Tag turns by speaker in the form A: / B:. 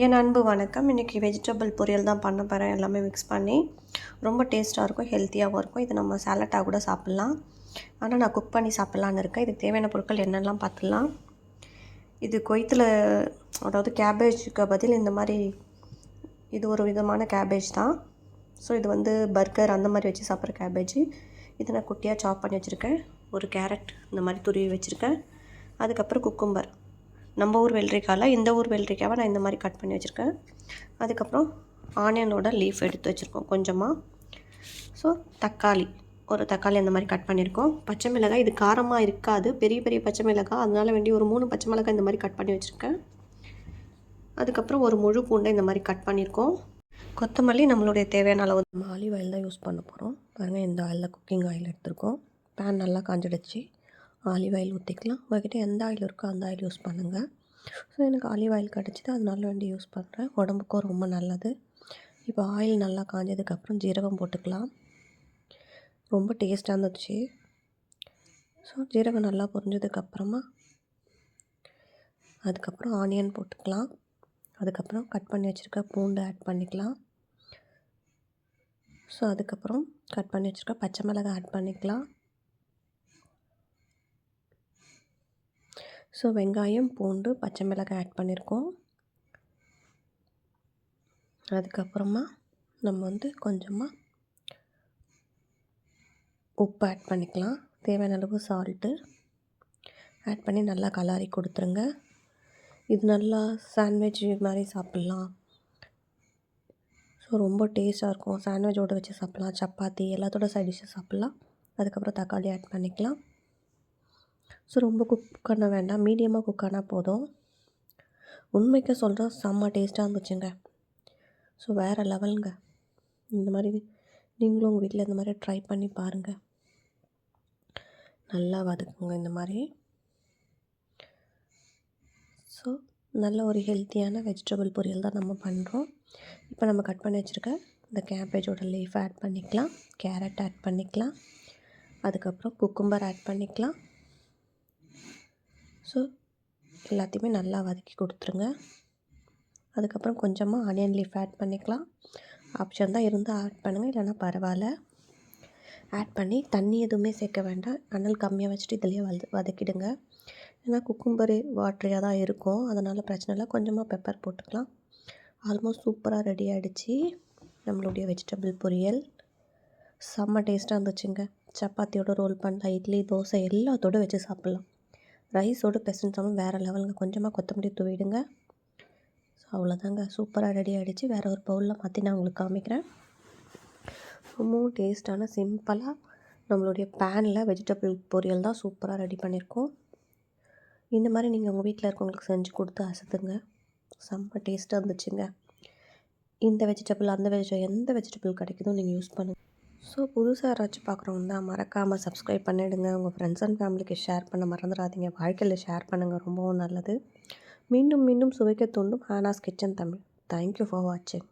A: என் அன்பு வணக்கம். இன்றைக்கி வெஜிடபிள் பொரியல் தான் பண்ண போகிறேன் எல்லாமே மிக்ஸ் பண்ணி. ரொம்ப டேஸ்ட்டாக இருக்கும் ஹெல்த்தியாகவும் இருக்கும். இது நம்ம சாலட்டாக கூட சாப்பிட்லாம். ஆனால் நான் குக் பண்ணி சாப்பிட்லான்னு இருக்கேன். இதுக்கு தேவையான பொருட்கள் என்னெல்லாம் பார்த்துலாம் இது கொய்த்தில் அதாவது கேபேஜுக்கு பதில் இந்த மாதிரி இது ஒரு விதமான கேபேஜ் தான். ஸோ இது வந்து பர்கர் அந்த மாதிரி வச்சு சாப்பிட்ற கேபேஜ் இதை நான் குட்டியாக சாப் பண்ணி வச்சுருக்கேன். ஒரு கேரட் இந்த மாதிரி துருவி வச்சுருக்கேன். அதுக்கப்புறம் குக்கும்பர் நம்ம ஊர் வெள்ளரிக்காயில் இந்த ஊர் வெள்ளரிக்காவை நான் இந்த மாதிரி கட் பண்ணி வச்சுருக்கேன். அதுக்கப்புறம் ஆனியனோட லீஃப் எடுத்து வச்சுருக்கோம் கொஞ்சமாக ஸோ தக்காளி. ஒரு தக்காளி அந்த மாதிரி கட் பண்ணியிருக்கோம். பச்சை மிளகாய் இது காரமாக இருக்காது. பெரிய பெரிய பச்சை மிளகாய். அதனால் வேண்டி ஒரு மூணு பச்சை மிளகாய் இந்த மாதிரி கட் பண்ணி வச்சுருக்கேன். அதுக்கப்புறம் ஒரு முழு பூண்டை இந்த மாதிரி கட் பண்ணியிருக்கோம். கொத்தமல்லி நம்மளுடைய தேவையான அளவு. நம்ம ஆலிவ் ஆயில் தான் யூஸ் பண்ண போகிறோம் பாருங்கள் இந்த ஆயிலில் குக்கிங் ஆயில் எடுத்திருக்கோம். பேன் நல்லா காஞ்சிடுச்சு. ஆலிவ் ஆயில் ஊற்றிக்கலாம் உங்கள்கிட்ட எந்த ஆயில் இருக்கோ அந்த ஆயில் யூஸ் பண்ணுங்கள் ஸோ எனக்கு ஆலிவ் ஆயில் கிடச்சிது. அதனால வேண்டி யூஸ் பண்ணுறேன் உடம்புக்கும் ரொம்ப நல்லது. இப்போ ஆயில் நல்லா காஞ்சதுக்கப்புறம் ஜீரகம் போட்டுக்கலாம். ரொம்ப டேஸ்ட்டாக இருந்துச்சு. ஸோ ஜீரகம் நல்லா பொரிஞ்சதுக்கப்புறமா அதுக்கப்புறம் ஆனியன் போட்டுக்கலாம். அதுக்கப்புறம் கட் பண்ணி வச்சுருக்க பூண்டு ஆட் பண்ணிக்கலாம். ஸோ அதுக்கப்புறம் கட் பண்ணி வச்சுருக்க பச்சை மிளகாய் ஆட் பண்ணிக்கலாம். ஸோ வெங்காயம் பூண்டு பச்சை மிளகாய் ஆட் பண்ணியிருக்கோம். அதுக்கப்புறமா நம்ம வந்து கொஞ்சமாக உப்பு ஆட் பண்ணிக்கலாம். தேவையான அளவு சால்ட்டு ஆட் பண்ணி நல்லா கலாரி கொடுத்துருங்க. இது நல்லா சாண்ட்விச் மாதிரி சாப்பிட்லாம். ஸோ ரொம்ப டேஸ்ட்டாக இருக்கும். சாண்ட்விச்சோடு வச்சு சாப்பிட்லாம். சப்பாத்தி எல்லாத்தோட சைட் டிஷ்ஷும் சாப்பிட்லாம். அதுக்கப்புறம் தக்காளி ஆட் பண்ணிக்கலாம். ஸோ ரொம்ப குக் பண்ண வேண்டாம். மீடியமாக குக் ஆனால் போதும். உண்மைக்கு சொல்கிறேன் செம்ம டேஸ்ட்டாக இருந்துச்சுங்க. ஸோ வேறு லெவலுங்க இந்த மாதிரி நீங்களும் உங்கள் வீட்டில் இந்த மாதிரி ட்ரை பண்ணி பாருங்கள் நல்லா வதக்குங்க இந்த மாதிரி. ஸோ நல்ல ஒரு ஹெல்த்தியான வெஜிடபிள் பொரியல் தான் நம்ம பண்ணுறோம் இப்போ நம்ம கட் பண்ணி வச்சுருக்க இந்த கேபேஜோட லீஃப் ஆட் பண்ணிக்கலாம். கேரட் ஆட் பண்ணிக்கலாம். அதுக்கப்புறம் குக்கும்பர் ஆட் பண்ணிக்கலாம். ஸோ எல்லாத்தையுமே நல்லா வதக்கி கொடுத்துருங்க. அதுக்கப்புறம் கொஞ்சமாக ஆனியன் லீஃப் ஆட் பண்ணிக்கலாம். ஆப்ஷன் தான் இருந்தால் ஆட் பண்ணுங்கள் இல்லைனா பரவாயில்ல. ஆட் பண்ணி தண்ணி எதுவுமே சேர்க்க வேண்டாம். அனல் கம்மியாக வச்சுட்டு இதிலேயே வத வதக்கிடுங்க. ஏன்னா குக்கும்பரு வாட்ரியாக தான் இருக்கும். அதனால் பிரச்சனை இல்லை. கொஞ்சமாக பெப்பர் போட்டுக்கலாம். ஆல்மோஸ்ட் சூப்பராக ரெடி ஆகிடுச்சு நம்மளுடைய வெஜிடபிள் பொரியல். செம்ம டேஸ்ட்டாக இருந்துச்சுங்க. சப்பாத்தியோட ரோல் பண்ணலாம். இட்லி தோசை எல்லாத்தோடு வச்சு சாப்பிட்லாம். ரைஸோடு பெசஞ்சாமல் வேறு லெவலுங்க கொஞ்சமாக கொத்தமல்லி தூவிடுங்க. ஸோ அவ்வளோதாங்க சூப்பராக ரெடி ஆகிடுச்சு வேறு ஒரு பவுலில் மாற்றி நான் உங்களுக்கு காமிக்கிறேன். ரொம்பவும் டேஸ்ட்டான சிம்பிளாக நம்மளுடைய பேனில் வெஜிடபிள் பொரியல் தான் சூப்பராக ரெடி பண்ணியிருக்கோம் இந்த மாதிரி நீங்கள் உங்கள் வீட்டில் இருக்கவங்களுக்கு செஞ்சு கொடுத்து அசத்துங்க. செம்ம டேஸ்ட்டாக இருந்துச்சுங்க. இந்த வெஜிடபிள் அந்த வெஜிடபிள் எந்த வெஜிடபிள் கிடைக்குதோ நீங்கள் யூஸ் பண்ணுங்கள் ஸோ புதுசாக யாராச்சும் பார்க்குறவங்க தான் மறக்காமல் சப்ஸ்கிரைப் பண்ணிவிடுங்க உங்கள் ஃப்ரெண்ட்ஸ் அண்ட் ஃபேமிலிக்கு ஷேர் பண்ண மறந்துடாதீங்க வாழ்க்கையில் ஷேர் பண்ணுங்கள் ரொம்பவும் நல்லது. மீண்டும் மீண்டும் சுவைக்க தோண்டும். Hana's kitchen Tamil. Thank you for வாட்சிங்